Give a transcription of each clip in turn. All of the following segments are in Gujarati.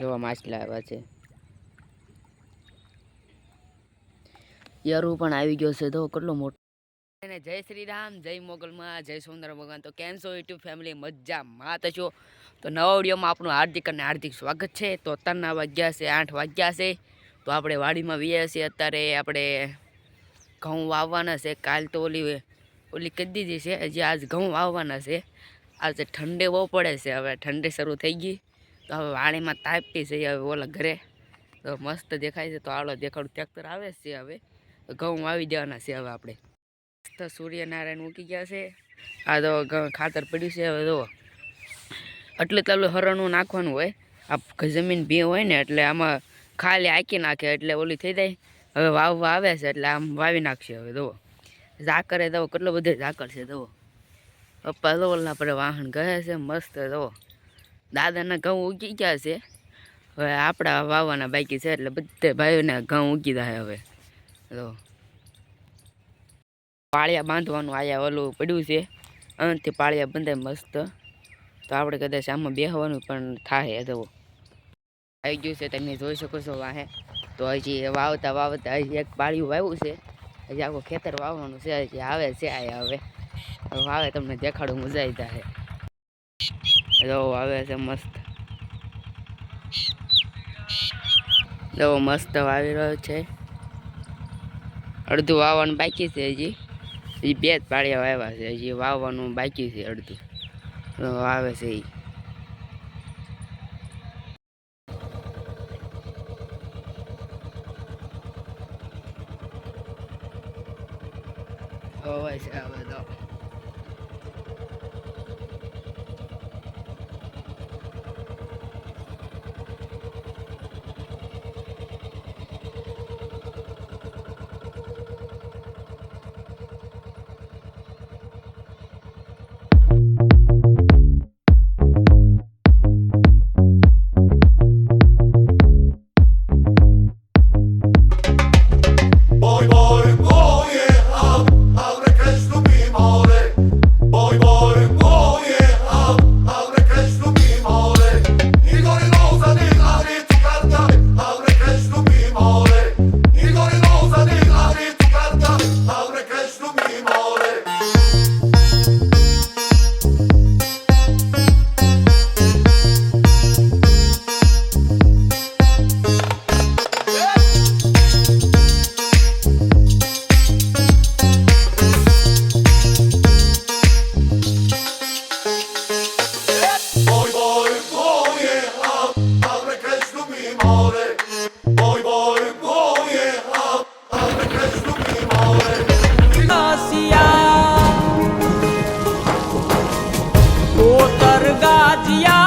જોવા માછલા આવ્યા છે. યરુ પણ આવી ગયો છે. તો કેટલો મોટો અને જય શ્રી રામ, જય મોગલમાં જય સુંદર ભગવાન. તો કેમ છો યુટ્યુબ ફેમિલી? મજામાં તો છો? તો નવા વિડીયોમાં આપણું હાર્દિક અને હાર્દિક સ્વાગત છે. તો અત્યારના વાગ્યા છે આઠ વાગ્યા છે. તો આપણે વાડીમાં વ્યા છીએ. અત્યારે આપણે ઘઉં વાવવાના છે. કાલ તો ઓલી ઓલી કરી દીધી છે? હજી આજ ઘઉં વાવવાના છે. આજે ઠંડે બહુ પડે છે. હવે ઠંડી શરૂ થઈ ગઈ. તો હવે વાળીમાં તાપી છે હવે ઓલા ઘરે. તો મસ્ત દેખાય છે, તો આવડો દેખાડું ટ્રેક્ટર આવે છે હવે. ઘઉં વાવી દેવાના છે હવે આપણે. મસ્ત સૂર્યનારાયણ મૂકી ગયા છે. આ તો ખાતર પડ્યું છે હવે જુઓ એટલે તાલું હરણું નાખવાનું હોય. આ જમીન ભી હોય ને, એટલે આમાં ખાલી આંકી નાખે, એટલે ઓલી થઈ જાય. હવે વાવવા આવે છે, એટલે આમ વાવી નાખશે હવે જુઓ ઝાકરે દો કેટલો બધો ઝાકર છે જુઓ પપ્પા તો ઓલા પર વાહન ગયા છે, મસ્ત જુઓ દાદાના ઘઉં ઉગી ગયા છે. હવે આપણા વાવવાના બાકી છે એટલે બધે ભાઈઓને ઘઉં ઉગી જાય હવે. તો પાળિયા બાંધવાનું આયા ઓલું પડ્યું છે. અંતથી પાળિયા બંધાય મસ્ત. તો આપણે કદાચ આમાં બેહવાનું પણ થાય તો. આવી ગયું છે તમે જોઈ શકો છો વાહે. તો હજી વાવતા વાવતા હજી એક પાળિયું વાવ્યું છે. હજી આખું ખેતર વાવવાનું છે, હજી આવે છે આયા હવે. હવે તમને દેખાડું મજા આવી જાય જો આવે છે મસ્ત. જો મસ્ત વાવી રહ્યો છે. અડધું વાવવાનું બાકી છે હજી. હજી બે જ પાળિયા વાવ્યા છે. હજી વાવવાનું બાકી છે અડધું. વાવે છે એ હવે છે હવે તો. Yeah.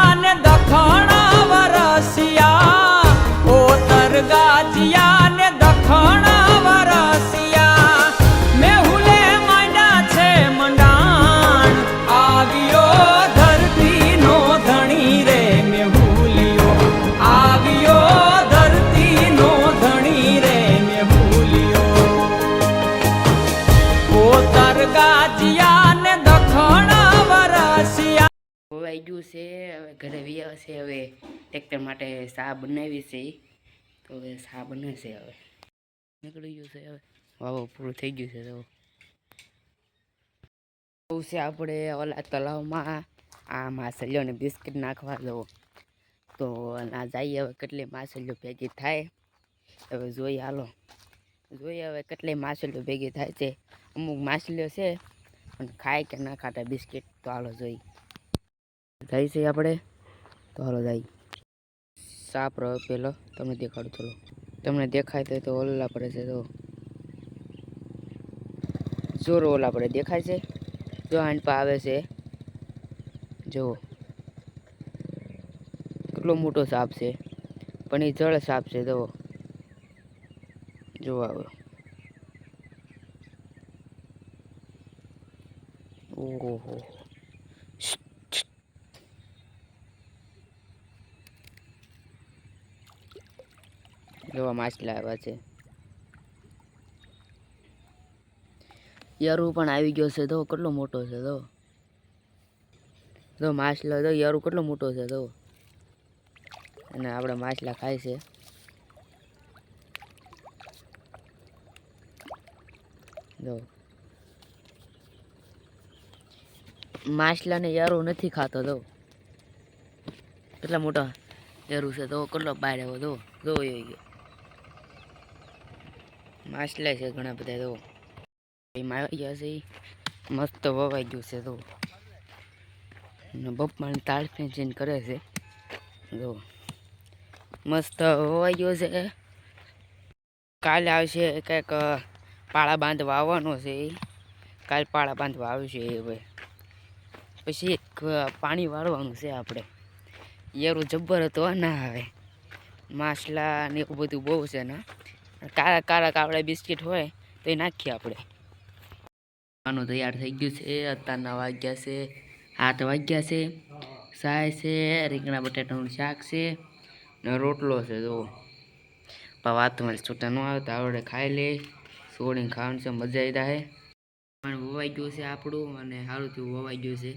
છે હવે ટ્રેક્ટર માટે સા બનાવી છે તો હવે સા બને છે હવે. નીકળી ગયું છે હવે. વાવો, પૂરું થઈ ગયું છે તો છે આપણે ઓલા તલાવમાં આ માછલીઓને બિસ્કિટ નાખવા દો. તો ના જઈએ હવે કેટલી માછલીઓ ભેગી થાય. હવે જોઈએ હાલો. જોઈએ હવે કેટલી માછલીઓ ભેગી થાય છે. અમુક માછલીઓ છે, પણ ખાય કે ના ખાતા બિસ્કિટ તો હાલો જોઈ જાય છે આપણે. તો હાલો જાય. સાપ રહ્યો પેલો, તમને દેખાડું, ચલો. તમને દેખાય તો ઓલા પડે છે તો જોર ઓલા પડે, દેખાય છે? જો આંટ આવે છે. જુઓ. કેટલો મોટો સાપ છે. પણ એ જળ સાપ છે, જુઓ. જો આવે ઓહો. જોવા માછલા છે. યરુ પણ આવી ગયો છે તો કેટલો મોટો છે તો? તો માછલો તો યરુ કેટલો મોટો છે તો? અને આપણે માછલા ખાય છે. જો. માછલાને યારું નથી ખાતો તો? કેટલા મોટા યારું છે તો? કેટલો બહાર આવ્યો તો? જો ગયો. માછલા છે ઘણા બધા તો એમાં આવી ગયા છે. મસ્ત વવાઈ ગયું છે તો બપ્પાને તાળ ખેંચીને કરે છે, જો. મસ્ત વવાઈ ગયો છે. કાલે આવશે કંઈક પાળા બાંધવા આવવાનો છે. કાલ પાળા બાંધવા આવશે એ હવે. પછી પાણી વાળવાનું છે આપણે. યારું જબ્બર હતો ના આવે. માછલા ને એવું બધું બહુ છે ને. કાળા કાળા કાવડા બિસ્કિટ હોય તો એ નાખીએ આપણે. આનું તૈયાર થઈ ગયું છે, અત્યારના વાગ્યા છે હાથ વાગ્યા છે સાય છે, રીંગણા બટાટાનું શાક છે, ને રોટલો છે તો વાત તમારી છૂટા ન આવે તો આવડે ખાઈ લે સોડીને ખાવાનું છે, મજા આવી જાય પણ વવાઈ ગયું છે આપણું અને સારું થયું વવાઈ ગયું છે.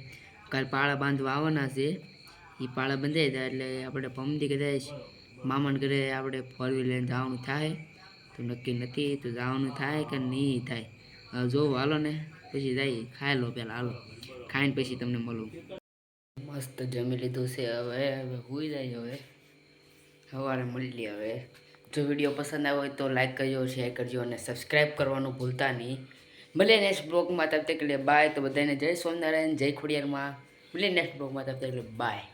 કાલ પાળા બાંધવા આવવાના છે એ પાળા બંધાઈ જાય એટલે આપણે પમદી કદાચ મામાને ઘરે આપણે ફોર લઈને જવાનું થાય. તો નક્કી નથી, તો જવાનું થાય કે નહીં થાય? હવે જો હાલો ને, પછી જાય ખાઈ લો પહેલાં હાલો. ખાઈને પછી તમને મળું. મસ્ત જમી લીધું છે હવે હવે હોઈ જાય હવે. સવારે મળીએ હવે. જો વીડિયો પસંદ આવ્યો હોય તો લાઈક કરજો શેર કરજો અને સબસ્ક્રાઈબ કરવાનું ભૂલતા નહીં. મળીએ નેક્સ્ટ બ્લોગમાં તબ તક લે બાય તો બધાને જય સ્વામિનારાયણ, જય ખોડિયારમાં. મળીએ નેક્સ્ટ બ્લોગમાં તબ તક બાય